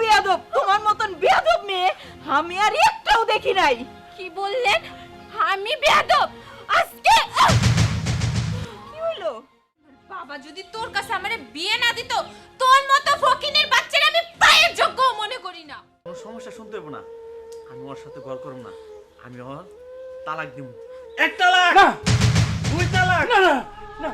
বেয়াদব তোমার মতন বেয়াদব মেয়ে আমি আর একটাও দেখি নাই। কি বললেন? আমি বেয়াদব? আজকে কি হইল? বাবা যদি তোর কাছে আমারে বিয়ে না দিত তোর মতো ফকিনের বাচ্চারা আমি পায়ের যোগ্য মনে করি না। কোনো সমস্যা শুনতে হবে না। আমি ওর সাথে ঘর করব না। আমি ওর তালাক দিব এক তালাক! না। দুই তালাক! না না না।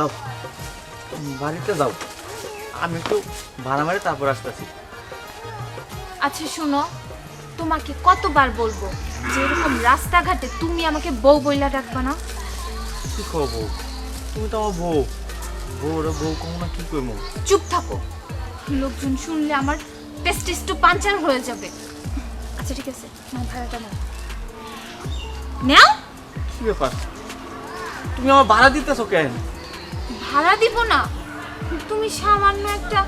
যাও। বাড়িতে যাও। আমি একটু ভাড়া মারি তারপর আসতেছি। আচ্ছা শুনো তোমাকে কতবার বলব যে এরকম রাস্তাঘাটে তুমি আমাকে বউ বইলা ডাকবা না? কি বউ তুমি তো আমার বউ। বউ রে বউ কম না কি করব চুপ থাকো। লোকজন শুনলে আমার পেস্টিস টু পাঞ্চার হয়ে যাবে। আচ্ছা ঠিক আছে নাও ভাড়াটা নাও। নাও? কি ব্যাপার? তুমি আমার ভাড়া দিতেছো কেন? ভাড়া দিব না? তুমি সামান্য একটা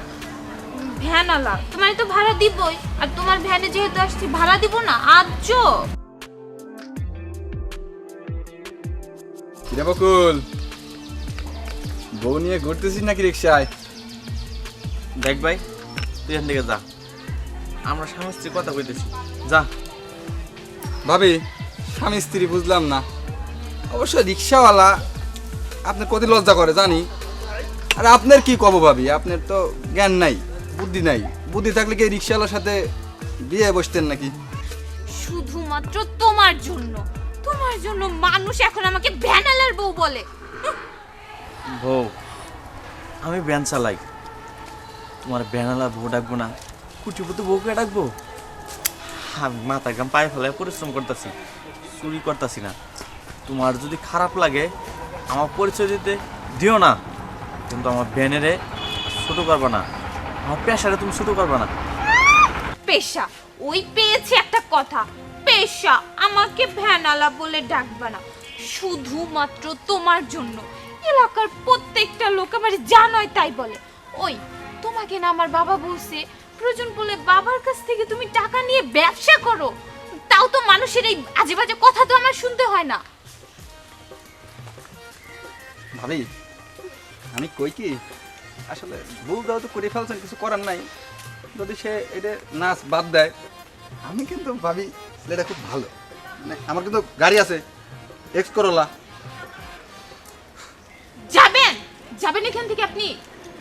ভ্যান আলা। তোমার তো ভাড়া দিবই। আর তোমার ভ্যানে যেহেতু আসছি ভাড়া দিব না? আজ কিরে বকুল? বউ নিয়ে ঘুরতেছিস নাকি রিক্সায় দেখ ভাই তুই এখান থেকে যা। আমরা স্বামী স্ত্রী কথা কইতেছি। যা। ভাবি স্বামী স্ত্রী বুঝলাম না। অবশ্য রিক্সাওয়ালা আপনার কত লজ্জা করে জানি। আর আপনার কি কব ভাবি? আপনার তো জ্ঞান নাই বুদ্ধি নাই। বুদ্ধি থাকলে কি রিক্সাওয়ালার সাথে বিয়ে বসতেন নাকি? শুধুমাত্র তোমার জন্য। তোমার জন্য মানুষ এখন আমাকে ভ্যানালার বউ বলে। বউ আমি ব্যান চালাই। তোমার ব্যানালা বউ ডাকবো না। কুটিপুতি বউকে ডাকবো? আমি মাথা গাম পায়ে ফেলায় পরিশ্রম করতেছি চুরি করতেছি না। তোমার যদি খারাপ লাগে আমার পরিচয় দিতে দিও না। কিন্তু আমার ব্যানেরে ছোট করবে না। আমার পেশারে তুমি ছোট করবে না। পেশা, ওই পেয়েছে একটা কথা। পেশা, আমাকে ভ্যানালা বলে ডাকবে না। শুধুমাত্র তোমার জন্য। এলাকার প্রত্যেকটা লোক আমার জানোই তাই বলে। ওই, তোমাকে না আমার বাবা বলছে, প্রয়োজন বলে বাবার কাছ থেকে তুমি টাকা নিয়ে ব্যবসা করো। তাও তো মানুষের এই আজে বাজে কথা তো আমার শুনতে হয় না। ভাবি। আমি কই কি? আসলে ভুল দাও তো করে ফেলছেন কিছু করার নাই। যদি সে এটা নাচ বাদ দেয় আমি কিন্তু ভাবি ছেলেটা খুব ভালো। মানে আমার কিন্তু গাড়ি আছে এক্স করোলা যাবেন? যাবেন এখান থেকে আপনি?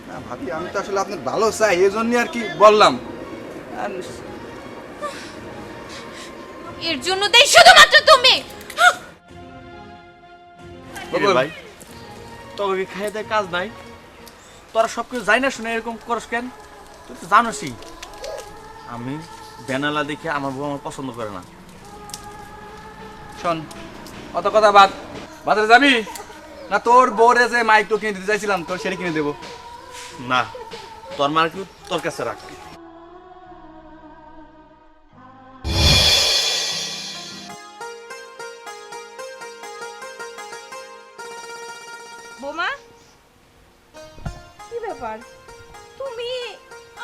না ভাবি আমি তো আসলে আপনার ভালো চাই এই জন্যই আর কি বললাম। আর এর জন্য দেই শুধুমাত্র তুমি। ভাই। তোকে খাই খাইয়ে দেয় কাজ নাই। তোরা সব কিছু যাই না শুনে এরকম করস কেন? তুই তো জানোসই। আমি বেনালা দেখে আমার বউ আমার পছন্দ করে না। শোন অত কথা বাদ। বাজারে যাবি? না তোর বোরে যে মাইকটো কিনে দিতে চাইছিলাম তোর সেটা কিনে দেবো। না তোর মার্কেট কি তোর কাছে রাখ। বোমা? কি ব্যাপার? তুমি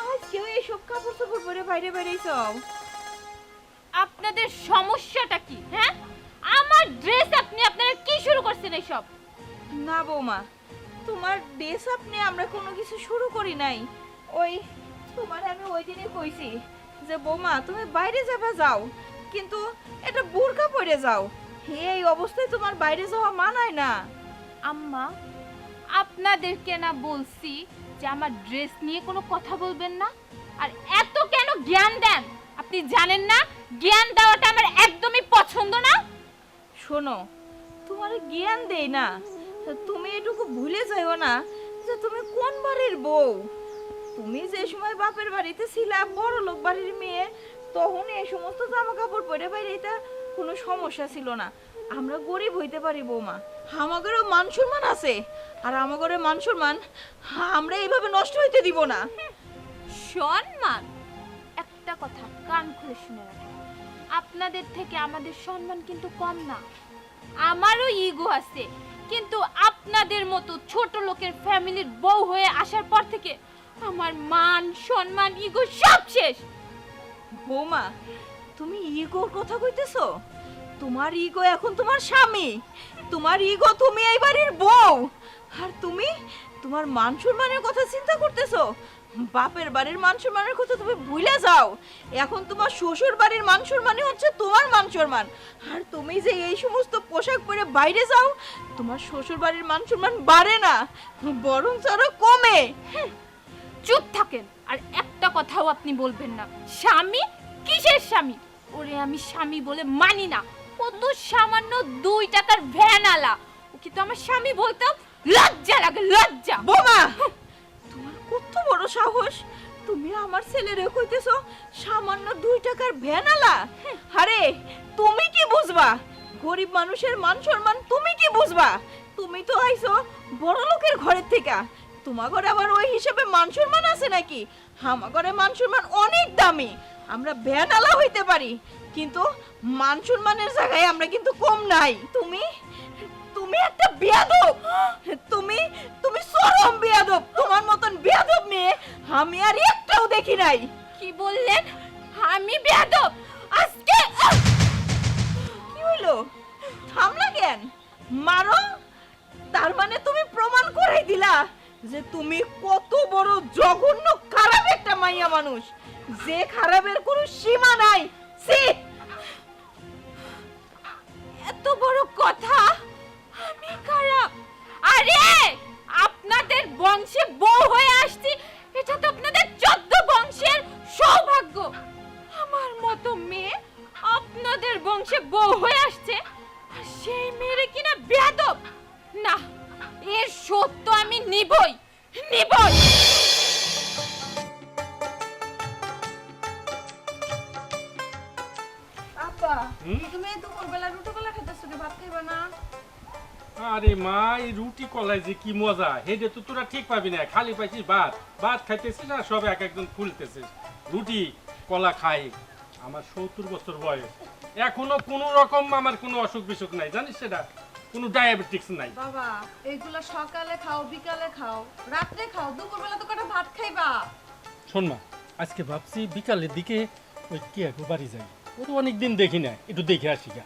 আজকেও এসব কাপড় চোপড় পরে বাইরে বেরিয়েছো আপনাদের সমস্যাটা কি হ্যাঁ? আমার ড্রেস আপনি আপনারা কি শুরু করছেন এসব না বৌমা, তোমার ড্রেস আপ নিয়ে আমরা কোনো কিছু শুরু করি নাই। ওই, তোমার আমি ওই দিনে কইছি যে, বৌমা, তুমি বাইরে যাবে যাও, কিন্তু এটা বোরকা পরে যাও। এই অবস্থায় তোমার বাইরে যাওয়া মানায় না। আম্মা, আপনাদেরকে না বলছি যে আমার ড্রেস নিয়ে কোনো কথা বলবেন না। আর এত কেন জ্ঞান দেন? আপনি জানেন না, জ্ঞান দেওয়াটা আমার একদমই পছন্দ না। শোনো, তোমার জ্ঞান দেই না। তুমি এটুকু ভুলে যাইও না যে তুমি কোন বাড়ির বউ। তুমি যে সময় বাপের বাড়িতে ছিলা বড় লোক বাড়ির মেয়ে, তখন এই সমস্ত জামা কাপড় পরে বাইরে এটা কোনো সমস্যা ছিল না। আমরা গরিব হইতে পারি বৌমা। আমাদেরও মান সম্মান আছে। আর আমাদের মান সম্মান আমরা এইভাবে নষ্ট হইতে দিব না। সম্মান? একটা কথা কান খুলে শুনে রাখেন। আপনাদের থেকে আমাদের সম্মান কিন্তু কম না। আমারও ইগো আছে। কিন্তু আপনাদের মতো ছোট লোকের ফ্যামিলির বউ হয়ে আসার পর থেকে আমার মান সম্মান ইগো সব শেষ। বৌমা তুমি ইগোর কথা কইতেছো? তোমার ইগো এখন তোমার স্বামী। তোমার ইগো তুমি এই বাড়ির বউ। আর তুমি তোমার মান সম্মানের কথা চিন্তা করতেছো? বাপের বাড়ির মান সম্মানের কথা তুমি ভুলে যাও। এখন তোমার শ্বশুর বাড়ির মান সম্মানই হচ্ছে তোমার মান সম্মান। আর তুমি যে এই সমস্ত পোশাক পরে বাইরে যাও, তোমার শ্বশুর বাড়ির মান সম্মান বাড়ে না, বরং আরও কমে। চুপ থাকেন। আর একটা কথাও আপনি বলবেন না। স্বামী কিসের স্বামী? ওরে আমি স্বামী বলে মানি না। ও তো সামান্য দুই টাকার ভ্যান আলা। ওকে তো আমার স্বামী বলতাম লজ্জা লাগে লজ্জা। বোমা! তোমার কত বড় সাহস। তুমি আমার ছেলেরে কইতেছো সামান্য দুই টাকার ভ্যানালা আরে তুমি কি বুঝবা? গরিব মানুষের মান সম্মান তুমি কি বুঝবা? তুমি তো আইছো বড় লোকের ঘরের থেকে। তোমার ঘরে আবার ওই হিসেবে মান সম্মান আছে নাকি? আমার ঘরে মান সম্মান অনেক দামি। আমরা ভ্যান আলা হইতে পারি। কিন্তু মান সম্মানের জায়গায় আমরা কিন্তু কম নাই। তুমি তুমি একটা বিয়াদব। তুমি তুমি চরম বিয়াদব। তোমার মতন বিয়াদব মেয়ে আমি আর একটাও দেখি নাই। কি বললেন? আমি বেয়াদব? আজকে! কি হইল? থামলা কেন? মারো? তার মানে তুমি প্রমাণ করে দিলা যে তুমি কত বড় জঘন্য খারাপ একটা মাইয়া মানুষ। যে খারাপের কোনো সীমা নাই। সি এত বড় কথা? আমি খারাপ। আরে, আপনাদের বংশে বউ হয়ে আসছি, এটা তো আপনাদের চোদ্দ বংশের সৌভাগ্য। আমার মতো মেয়ে আপনাদের বংশে বউ হয়ে আসছে সেই মেয়েরে কিনা বেয়াদব। না, এর সত্য আমি নিবই নিবই। তুমি দুপুরবেলা রুটি কলা খেতেছো ভাত খাইবা না? আরে মা এই রুটি কলাই যে কি মজা? হেডে তো তোরা ঠিক পাবি না। খালি পাইছিস ভাত। ভাত খাইতেছিস আর সব এক একজন ফুলতেছিস রুটি কলা খাই। আমার সত্তর বছর বয়স। এখনও কোনো রকম আমার কোনো অসুখ বিসুখ নাই। জানিস সেটা? কোনো ডায়াবেটিক্স নাই। বাবা এইগুলো সকালে খাও বিকালে খাও রাত্রে খাও দুপুরবেলা তো কটা ভাত খাইবা। শোন মা আজকে ভাবছি বিকালের দিকে ওই কি বাড়ি যাই। ও তো অনেকদিন দেখি না একটু দেখে আসি গা।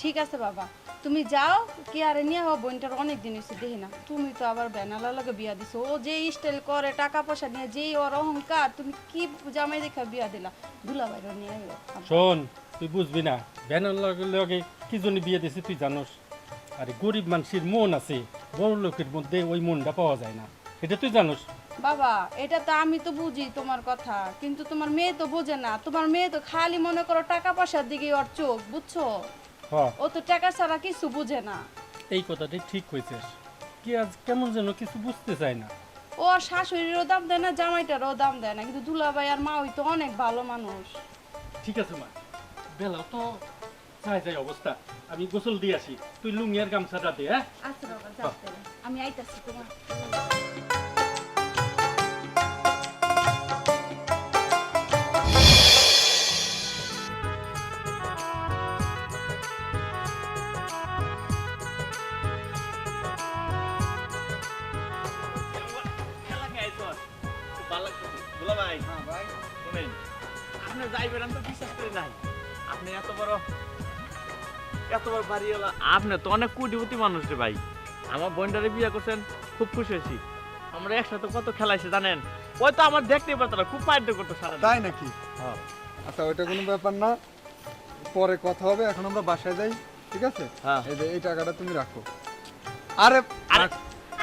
ঠিক আছে বাবা তুমি যাও কি আরে নিয়ে হও বোনটার অনেক দিন হয়েছে দেখি না। তুমি তো আবার বেনালা লাগে বিয়া দিছো ও যে স্টাইল করে টাকা পয়সা নিয়ে যেই ওর অহংকার তুমি কি জামাই দেখা বিয়া দিলা? দুলা বাইরে নিয়ে আইও। শোন তুই বুঝবি না ব্যানার লগে লগে কি জন্য বিয়ে দিছি তুই জানোস? আরে গরিব মানুষের মন আছে বড় লোকের মধ্যে ওই মনটা পাওয়া যায় না। এটা তুই জানোস? বাবা এটা তো আমি তো বুঝি তোমার কথা কিন্তু তোমার মেয়ে তো বোঝে না। তোমার মেয়ে তো খালি মনে করো টাকা পয়সার দিকে ওর চোখ বুঝছ? হ। ও তো টাকা ছাড়া কিছু বুঝে না। এই কথাটাই ঠিক কইছিস। কি আজ কেমন যেন কিছু বুঝতে চায় না। ও আর শাশুড়িরও দাম দেয় না জামাইটারও দাম দেয় না কিন্তু দুলাভাই আর মা ওই তো অনেক ভালো মানুষ। ঠিক আছে মা। বেলা তো যাই যাই অবস্থা। আমি গোসল দিয়ে আসি। তুই লুঙ্গি আর গামছাটা দে হ্যাঁ? আচ্ছা বাবা যাও তাহলে। আমি আইতাছি তোমার। এত বাড়িওয়ালা আপনি তো অনেক কোটিপতি মানুষ রে ভাই। আমার বোনটারে বিয়ে করছেন খুব খুশি হয়েছি। আমরা একসাথে কত খেলাইছি জানেন? ওই তো আমার দেখতেই পারতো না খুব মারধর করতো সারা তাই নাকি? হ্যাঁ। আচ্ছা ওইটা কোনো ব্যাপার না। পরে কথা হবে এখন আমরা বাসায় যাই ঠিক আছে? হ্যাঁ। এই যে এই টাকাটা তুমি রাখো। আরে আরে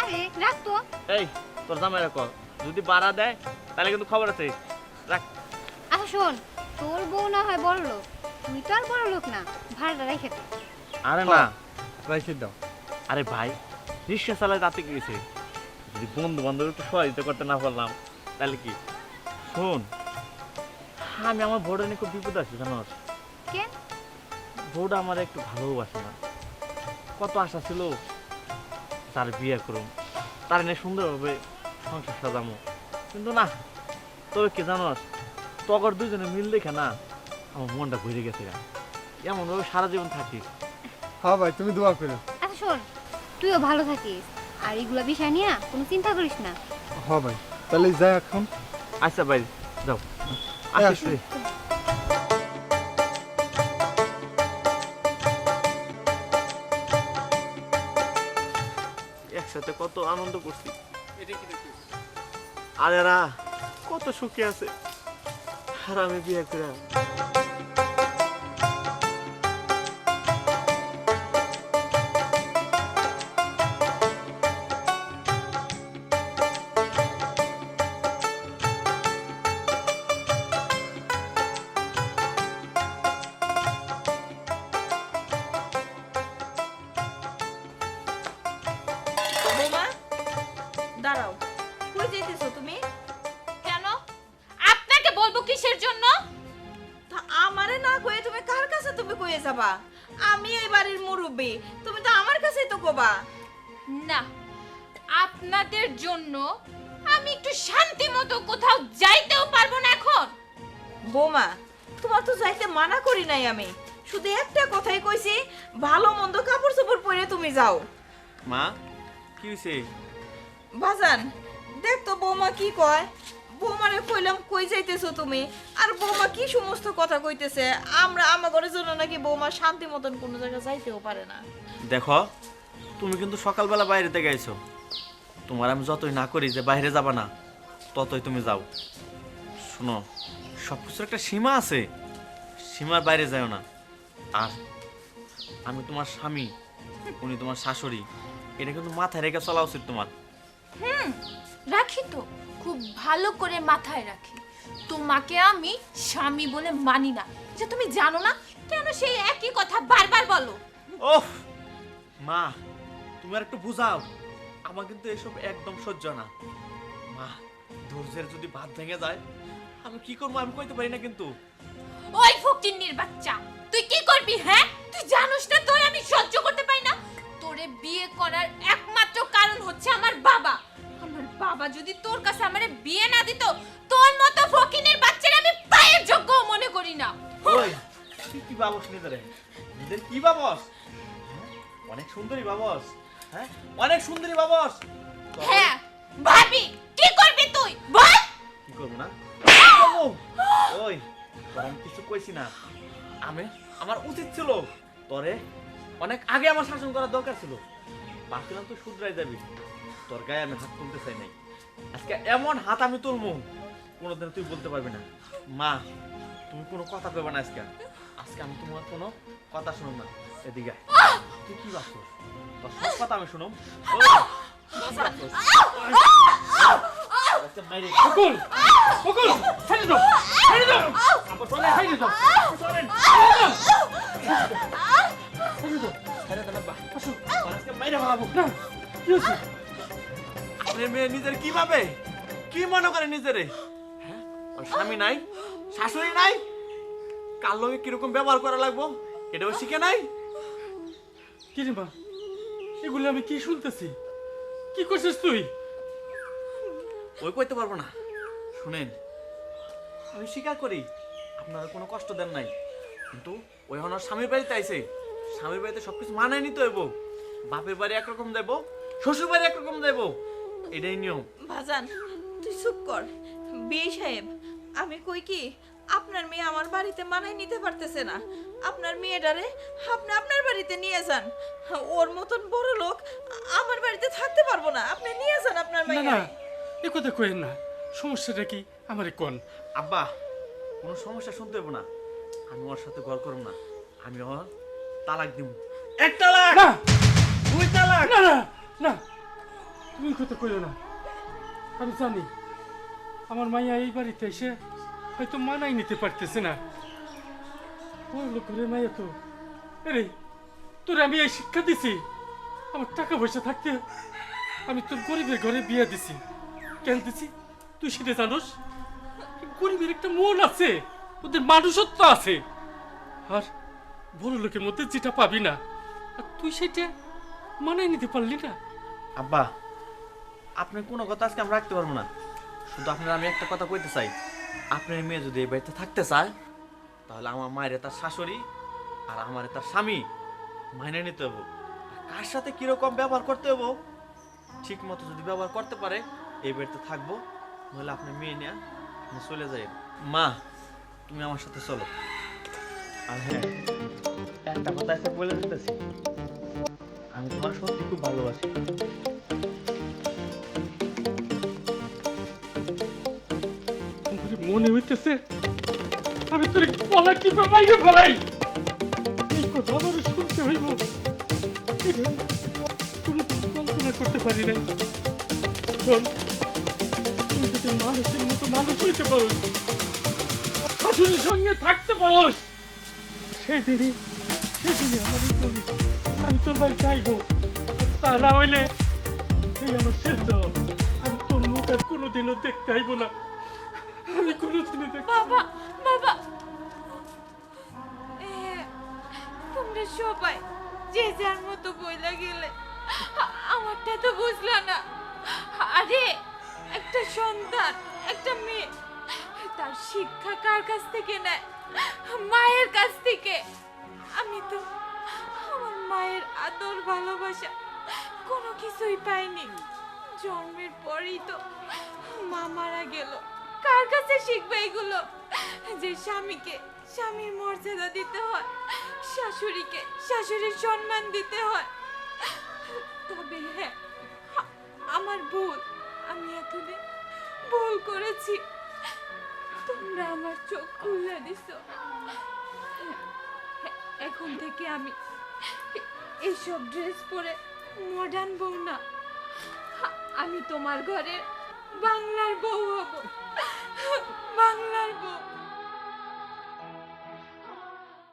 আরে রাখতো এই তোর জামাই রাখো যদি বাড়া দেয় তাহলে কিন্তু খবর আছে। রাখ। আচ্ছা শোন তোর বউ না হয় বড় লোক তুই তো আর বড় লোক না। ভাড়াটা রেখে দে। আরে না রাইখে দাও আরে ভাই রিক্সা চালায় তাতে কি গেছে যদি বন্ধু বান্ধব একটু সহযোগিতা করতে না পারলাম তাহলে কি? শোন আমি আমার ভোটা নিয়ে খুব বিপদ আছি জানো কেন? বউটা আমার একটু ভালোবাসে না। কত আশা ছিল তার বিয়ে করুম। তার নিয়ে সুন্দরভাবে সংসার সাজামো। কিন্তু না তবে কি জানোস তগর দুজনে মিল দেখে না আমার মনটা ঘুরে গেছে গা। এমন সারা জীবন থাকি হ্যাঁ ভাই তুমি দোয়া করো। আচ্ছা শোন তুইও ভালো থাকিস। আর এগুলো বিষয় নিয়ে কোনো চিন্তা করিস না। হ ভাই তাহলে যাই এখন। আচ্ছা ভাই যাও। এই আসিস আসো। রে। একসাথে কত আনন্দ করছি। আরে রা কত সুখে আছে। আর আমি বিয়ে করে যাবা আমি এই বাড়ির মুরব্বী। তুমি তো আমার কাছেই তো কবা না আপনাদের জন্য আমি একটু শান্তি মতো কোথাও যাইতেও পারব না এখন। বৌমা তোমার তো যাইতে মানা করি নাই আমি। শুধু একটা কথাই কইছি ভালো মন্দ কাপড় চোপড় পরে তুমি যাও। মা কি হয়েছে বাজান দেখ তো বৌমা কি কয়। বৌমারে কইলাম কই যাইতেছো তুমি? আর বৌমা কি সমস্ত কথা কইতেছে? আমরা আমাগরে জন্য নাকি বৌমা শান্তি মতন কোনো জায়গায় যাইতেও পারে না। দেখো তুমি কিন্তু সকালবেলা বাইরে থেকে আইছো তোমার আমি যতই না করি যে বাইরে যাবা না ততই তুমি যাও। শোনো সব কিছুর একটা সীমা আছে। সীমার বাইরে যাও না। আর আমি তোমার স্বামী উনি তোমার শাশুড়ি এটা কিন্তু মাথায় রেখে চলা উচিত তোমার। হুম রাখি তো। খুব ভালো করে মাথায় রাখি। তোমাকে আমি স্বামী বলে মানি না। যে তুমি জানো না কেন সেই একই কথা বারবার বলো? ওহ মা তুমি আর একটু বুঝাও। আমার কিন্তু এসব একদম সহ্য না। মা ধৈর্যের যদি ভাত ভেঙে যায় আমি কি করব আমি কইতে পারি না কিন্তু। ওই ফকিন্নির বাচ্চা তুই কি করবি হ্যাঁ? তুই জানোস না তোর আমি সহ্য করতে পারি না। তোরে বিয়ে করার একমাত্র কারণ হচ্ছে আমার বাবা। বাবা যদি তোর কাছে আমারে বিয়ে না দিত তোর মতো ফকিনের বাচ্চারা আমি পায়ের যোগ্য মনে করি না। ওই তুই কি বাবস নিজেরে নিজের কি বাবস হ্যাঁ? অনেক সুন্দরী বাবস হ্যাঁ অনেক সুন্দরী বাবস হ্যাঁ ভাবি কি করবি তুই? বল। কি করব না? ওই তোর কিছু কইছি না। আমি আমার উচিত ছিল তোরে অনেক আগে আমার শাসন করার দরকার ছিল। ভাবছিলাম তুই শুধরাই যাবি। তোর গায়ে আমি হাত তুলতে চাই নাই। আজকে এমন হাত আমি তুলবো কোনোদিন তুই বলতে পারবি না মা তুমি কোনো কথা পেবে না আজকে আজকে আমি তোমার কোনো কথা শুনুম না এদিকে। তুই কি ভাবছিস তোর সব কথা আমি শুনুম বকুল বকুল ছেড়ে দাও ছেড়ে দাও আমার চলে ছেড়ে দাও চলেন ছেড়ে দে না, বা। আজকে বাইরে ভাবো না কি হচ্ছে আপনি মেয়ে নিজের কি ভাবে কি মনে করে নিজেরে? হ্যাঁ? ওর স্বামী নাই শাশুড়ি নাই? কার লগে কীরকম ব্যবহার করা লাগবো? এটাও শিখে নাই? কি রে মা এগুলো আমি কি শুনতেছি? কি করছিস তুই? ওই কইতে পারব না। শুনেন আমি স্বীকার করি আপনার কোনো কষ্ট দেন নাই। কিন্তু ওই ওনার স্বামীর বাড়িতে আইছে। স্বামীর বাড়িতে সবকিছু মানায় নিতে হইব। বাপের বাড়ি একরকম যাইব শ্বশুর বাড়ি একরকম যাইব এটাই নিয়ম। ভাজান তুই চুপ কর। বিয়ে সাহেব আমি কই কি আপনার মেয়ে আমার বাড়িতে মানায় নিতে পারতেছে না। আপনার মেয়েটারে আপনি আপনার বাড়িতে নিয়ে যান। ওর মতন বড় লোক আমার বাড়িতে থাকতে পারব না। আপনি নিয়ে যান আপনার মেয়ে না এ কথা কইেন না। সমস্যাটা কি? আমারে কোন। আব্বা কোনো সমস্যা শুনতে হইব না। আমি ওর সাথে ঘর করব না। আমি ওর তালাক দিব এক তালাক! না! দুই তালাক! না না না তুমি কথা কইও না? আমি জানি, আমার মাইয়া এই বাড়িতে এসে হয়তো মানাই নিতে পারতেছে না। ঘরে মাইয়া তো আরে তোর আমি এই শিক্ষা দিছি, আমার টাকা পয়সা থাকতে আমি তোর গরিবের ঘরে বিয়ে দিছি। কেন দিছি? তুই সেটা জানোস? গরিবের একটা মন আছে, ওদের মানুষত্ব আছে। আর বড় লোকের মধ্যে যেটা পাবি না, আর তুই সেটা মানায় নিতে পারলি না। আব্বা আপনার কোনো কথা আজকে আমি রাখতে পারব না। শুধু আপনার আমি একটা কথা কইতে চাই। আপনার মেয়ে যদি এই বাড়িতে থাকতে চায়, তাহলে আমার মায়ের তার শাশুড়ি আর আমার তার স্বামী মাইনে নিতে হব। কার সাথে কীরকম ব্যবহার করতে হব? ঠিক মতো যদি ব্যবহার করতে পারে, এই বাড়িতে থাকব, নইলে আপনি মেয়ে নিয়ে আপনি চলে যাই মা, তুমি আমার সাথে চলো। আর হ্যাঁ একটা কথা এসে বলে দিতেছি। আমি তোমার সত্যি খুব ভালোবাসি। মনে হইতেছে, আমি তোর কলা টিপে মাইরে ফেলাই? এই কথা আমার শুনতে হইব। কোনো কল্পনা করতে পারি নাই। তুই যদি মানুষের মতো মানুষ হইতে পারোস শাশুড়ির সঙ্গে থাকতে পারোস। সেদিনই সেদিনই আমার আমি তোর ভাই চাইব তা না হইলে এই আমার শেষ আমি তোর মুখ আর কোনোদিনও দেখতে আইব না। কোনোদিনও দেখতে বাবা বাবা এ, তোমরা সবাই যে যার মতো বইলা গেলে আ- আমারটা তো বুঝলা না আরে একটা সন্তান একটা মেয়ে তার শিক্ষা কার কাছ থেকে নেয় মায়ের কাছ থেকে আমি তো আমার মায়ের আদর ভালোবাসা কোনো কিছুই পাইনি জন্মের পরেই তো মা মারা গেল কার কাছে শিখবে এগুলো? যে স্বামীকে স্বামীর মর্যাদা দিতে হয়, শাশুড়িকে শাশুড়ির সম্মান দিতে হয়। তবে হ্যাঁ আমার ভুল, আমি এতদিন ভুল করেছি। তোমরা আমার চোখ খুলে দিছো। এ- এখন থেকে আমি এইসব ড্রেস পরে মডার্ন বউ না। আমি তোমার ঘরে বাংলার বউ হব। বাংলার বউ।